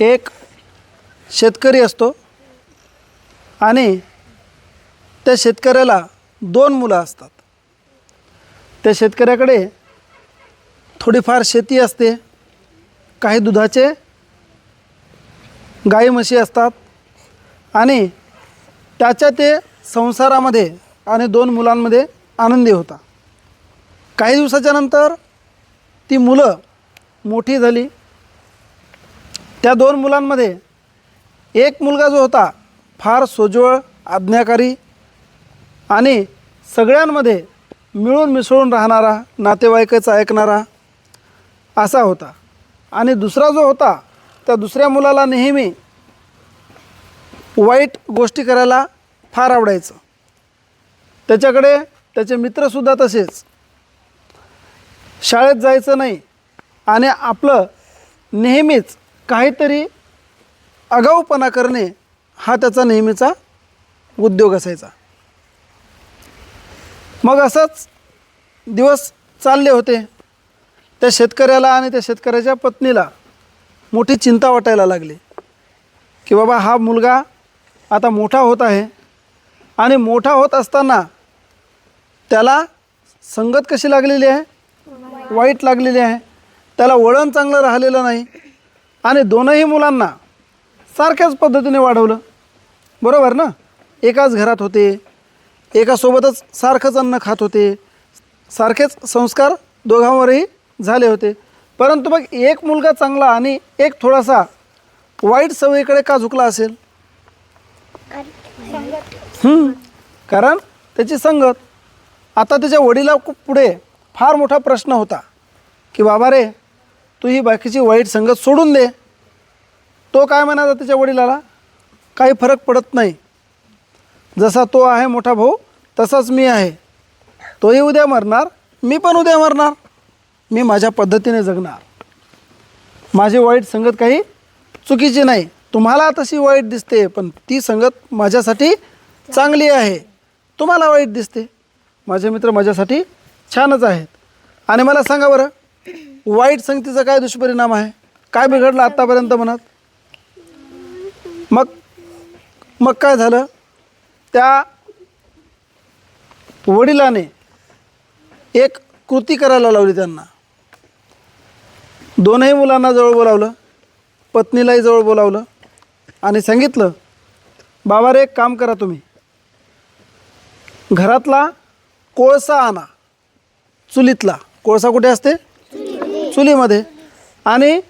एक शेतकरी असतो आणि त्या शेतकऱ्याला दोन मुलं असतात. त्या शेतकऱ्याकडे थोडीफार शेती असते. काही दुधाचे गाई म्हशी असतात आणि त्याच्या ते संसारामध्ये आणि दोन मुलांमध्ये आनंदी होता काही दिवसाच्या नंतर ती मुलं मोठी झाली. त्या दोन मुलांमध्ये एक मुलगा जो होता फार सोज्वळ आज्ञाकारी आणि सगळ्यांमध्ये मिळून मिसळून राहणारा नातेवाईकच ऐकणारा असा होता. आणि दुसरा जो होता त्या दुसऱ्या मुलाला नेहमी वाईट गोष्टी करायला फार आवडायचं. त्याच्याकडे त्याचे मित्रसुद्धा तसेच. शाळेत जायचं नाही आणि आपलं नेहमीच काहीतरी आगाऊपणा करणे हा त्याचा नेहमीचा उद्योग असायचा. मग असंच दिवस चालले होते. त्या शेतकऱ्याला आणि त्या शेतकऱ्याच्या पत्नीला मोठी चिंता वाटायला लागली. की बाबा हा मुलगा आता मोठा होत आहे आणि मोठा होत असताना त्याला संगत कशी लागलेली आहे? वाईट लागलेली आहे. त्याला वळण चांगलं राहिलेलं नाही. आणि दोनही मुलांना सारख्याच पद्धतीने वाढवलं. बरोबर ना? एकाच घरात होते एकासोबतच सारखंच अन्न खात होते सारखेच संस्कार दोघांवरही झाले होते. परंतु मग एक मुलगा चांगला आणि एक थोडासा वाईट सवयीकडे का झुकला असेल? कारण त्याची संगत आता त्याच्या वडिला पुढे फार मोठा प्रश्न होता की बाबा रे तू ही बाकीची वाईट संगत सोडून दे. तो काय म्हणाला त्याच्या वडिलाला? काही फरक पडत नाही. जसा तो आहे मोठा भाऊ तसाच मी आहे. तोही उद्या मरणार मी पण उद्या मरणार. मी माझ्या पद्धतीने जगणार. माझी वाईट संगत काही चुकीची नाही. तुम्हाला तशी वाईट दिसते पण ती संगत माझ्यासाठी चांगली आहे. तुम्हाला वाईट दिसते. माझे मित्र माझ्यासाठी छानच आहेत. आणि मला सांगा बरं वाईट संगतीचा काय दुष्परिणाम आहे? काय बिघडलं आत्तापर्यंत म्हणत मग मग काय झालं? त्या वडिलाने एक कृती करायला लावली त्यांना. दोनही मुलांना जवळ बोलावलं पत्नीलाही जवळ बोलावलं आणि सांगितलं बाबा रे एक काम करा तुम्ही. घरातला कोळसा आणा. चुलीतला. कोळसा कुठे असते? चुलीमध्ये आणि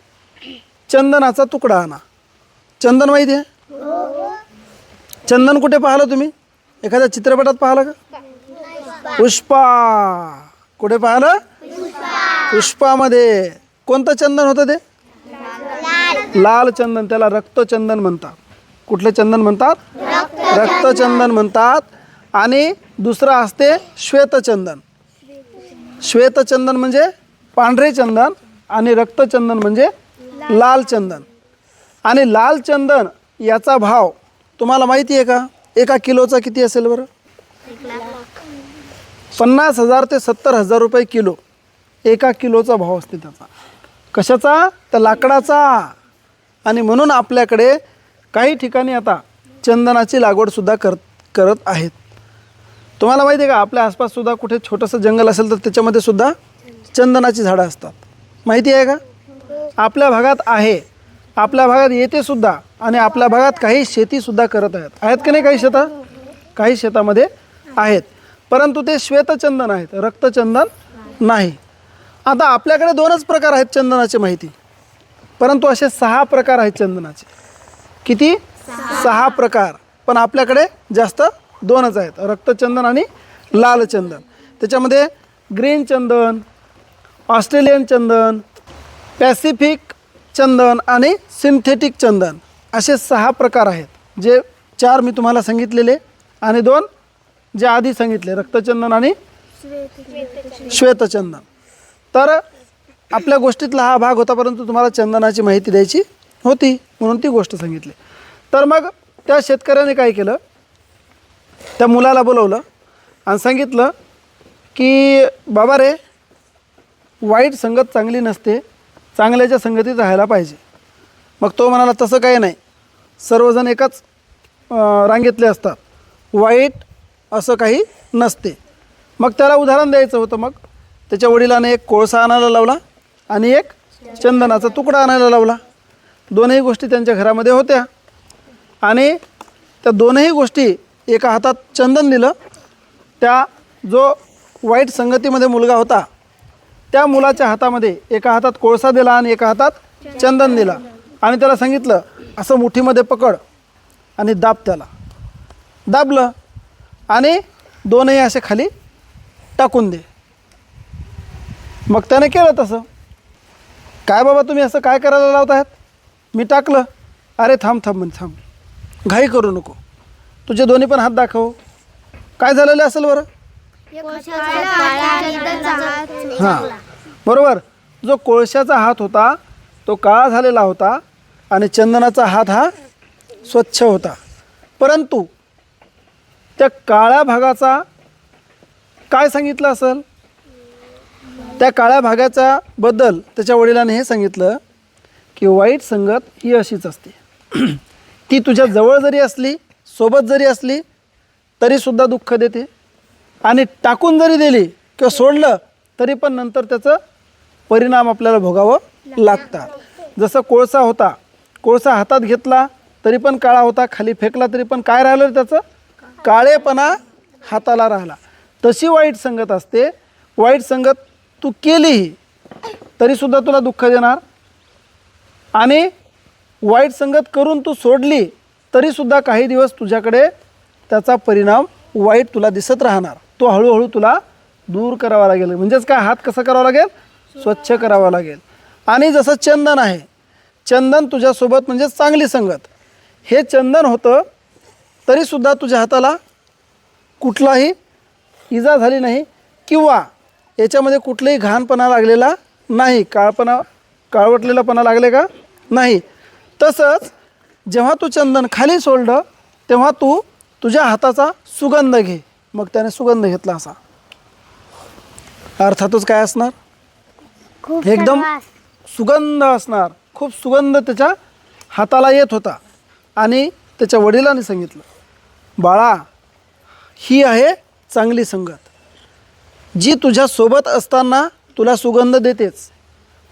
चंदनाचा तुकडा आणा. चंदन माहिती आहे? चंदन कुठे पाहिलं तुम्ही? एखाद्या चित्रपटात पाहिलं का? पुष्पा. कुठे पाहिलं? पुष्पामध्ये. कोणतं चंदन होतं ते? लाल चंदन. त्याला रक्तचंदन म्हणतात. कुठले चंदन म्हणतात? रक्तचंदन म्हणतात. आणि दुसरं असते श्वेतचंदन श्वेतचंदन म्हणजे पांढरे चंदन आणि रक्तचंदन म्हणजे लाल चंदन. आणि लाल चंदन याचा भाव तुम्हाला माहिती आहे का? एका किलोचा किती असेल बरं? पन्नास हजार ते सत्तर हजार रुपये किलो. एका किलोचा भाव असते त्याचा. कशाचा? तर लाकडाचा. आणि म्हणून आपल्याकडे काही ठिकाणी आता चंदनाची लागवडसुद्धा करत करत आहेत. तुम्हाला माहिती आहे का? आपल्या आसपाससुद्धा कुठे छोटंसं जंगल असेल तर त्याच्यामध्ये सुद्धा चंदनाची झाडं असतात. माहिती आहे का? आपल्या भागात आहे. आपल्या भागात येते सुद्धा आणि आपल्या भागात काही शेतीसुद्धा करत आहेत. आहेत की नाही काही शेतं? काही शेतामध्ये आहेत. परंतु ते श्वेतचंदन आहेत. रक्तचंदन नाही. आता आपल्याकडे दोनच प्रकार आहेत चंदनाची माहिती. परंतु असे सहा प्रकार आहेत चंदनाचे. किती? सहा प्रकार. पण आपल्याकडे जास्त दोनच आहेत. रक्तचंदन आणि लाल चंदन त्याच्यामध्ये ग्रीन चंदन ऑस्ट्रेलियन चंदन पॅसिफिक चंदन आणि सिंथेटिक चंदन असे सहा प्रकार आहेत जे चार मी तुम्हाला सांगितलेले आणि दोन जे आधी सांगितले रक्तचंदन आणि श्वेतचंदन. तर आपल्या गोष्टीतला हा भाग होता परंतु तुम्हाला चंदनाची माहिती द्यायची होती म्हणून ती गोष्ट सांगितली. तर मग त्या शेतकऱ्याने काय केलं त्या मुलाला बोलवलं आणि सांगितलं की बाबा रे वाईट संगत चांगली नसते चांगल्याच्या संगतीत राहायला पाहिजे. मग तो म्हणाला तसं काही नाही. सर्वजण एकाच रांगेतले असतात. वाईट असं काही नसते. मग त्याला उदाहरण द्यायचं होतं मग. त्याच्या वडिलाने एक कोळसा आणायला लावला आणि एक चंदनाचा तुकडा आणायला लावला. दोनही गोष्टी त्यांच्या घरामध्ये होत्या. आणि त्या दोनही गोष्टी एका हातात चंदन दिलं त्या जो वाईट संगतीमध्ये मुलगा होता त्या मुलाच्या हातामध्ये एका हातात कोळसा दिला आणि एका हातात चंदन दिला. आणि त्याला सांगितलं असं मुठीमध्ये पकड आणि दाब त्याला. दाबलं आणि दोनही असे खाली टाकून दे. मग त्याने केलं तसं. काय बाबा तुम्ही असं काय करायला लावत आहेत? मी टाकलं. अरे थांब थांब म्हणजे थांब. घाई करू नको. तुझे दोन्ही पण हात दाखव. काय झालेलं असेल बरं? हां. बरोबर. जो कोळशाचा हात होता तो काळा झालेला होता आणि चंदनाचा हात हा स्वच्छ होता. परंतु त्या काळ्या भागाचा काय सांगितलं असेल? त्या काळ्या भागाच्या बद्दल त्याच्या वडिलांनी हे सांगितलं की वाईट संगत ही अशीच असते. ती तुझ्या जवळ जरी असली सोबत जरी असली तरीसुद्धा दुःख देते. आणि टाकून जरी दिली किंवा सोडलं तरी पण नंतर त्याचं परिणाम आपल्याला भोगावं लागतात. जसं कोळसा होता कोळसा हातात घेतला तरी पण काळा होता खाली फेकला तरी पण काय राहिलं त्याचं? काळेपणा हाताला राहिला. तशी वाईट संगत असते. वाईट संगत तू केलीही तरीसुद्धा तुला दुःख देणार. आणि वाईट संगत करून तू सोडली तरीसुद्धा काही दिवस तुझ्याकडे त्याचा परिणाम वाईट तुला दिसत राहणार. तो हळूहळू तुला दूर करावा लागेल. म्हणजेच काय? हात कसा करावा लागेल? स्वच्छ करावा लागेल. आणि जसं चंदन आहे चंदन तुझ्यासोबत म्हणजे चांगली संगत. हे चंदन होतं तरीसुद्धा तुझ्या हाताला कुठलाही इजा झाली नाही किंवा याच्यामध्ये कुठलाही घाणपणा लागलेला नाही. काळपणा काळवटलेलापणा लागले का? नाही. तसंच जेव्हा तू चंदन खाली सोडलं तेव्हा तू तुझ्या हाताचा सुगंध घे. मग त्याने सुगंध घेतला असा. अर्थातच काय असणार? एकदम सुगंध असणार. खूप सुगंध त्याच्या हाताला येत होता. आणि त्याच्या वडिलांनी सांगितलं बाळा ही आहे चांगली संगत. जी तुझ्या सोबत असताना तुला सुगंध देतेच.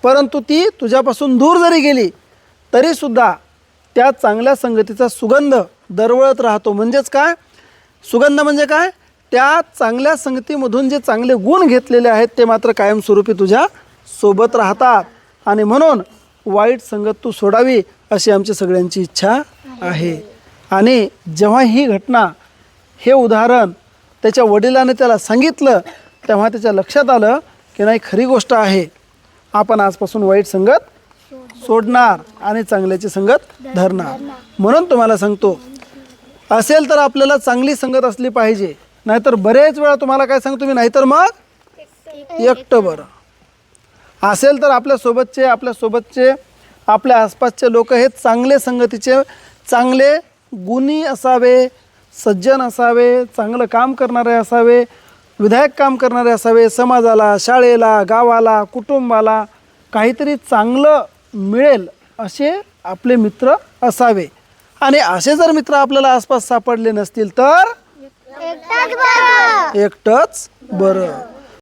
परंतु ती तुझ्यापासून दूर जरी गेली तरीसुद्धा त्या चांगल्या संगतीचा सुगंध दरवळत राहतो. म्हणजेच काय? सुगंध म्हणजे काय? त्या चांगल्या संगतीमधून जे चांगले गुण घेतलेले आहेत ते मात्र कायमस्वरूपी तुझ्या सोबत राहतात. आणि म्हणून वाईट संगत तू सोडावी अशी आमची सगळ्यांची इच्छा आहे. आणि जेव्हा ही घटना हे उदाहरण त्याच्या वडिलाने त्याला सांगितलं तेव्हा त्याच्या लक्षात आलं की नाही खरी गोष्ट आहे आपण आजपासून वाईट संगत सोडणार आणि चांगल्याची संगत धरणार. म्हणून तुम्हाला सांगतो असेल तर आपल्याला चांगली संगत असली पाहिजे. नाहीतर बरेच वेळा तुम्हाला काय सांगतो मी नाहीतर मग एकटं बरं. असेल तर आपल्यासोबतचे आपल्यासोबतचे आपल्या आसपासचे लोक हे चांगले संगतीचे चांगले गुणी असावे सज्जन असावे चांगलं काम करणारे असावे विधायक काम करणारे असावे समाजाला शाळेला गावाला कुटुंबाला काहीतरी चांगलं मिळेल असे आपले मित्र असावे. आणि असे जर मित्र आपल्याला आसपास सापडले नसतील तर एकटंच बरं.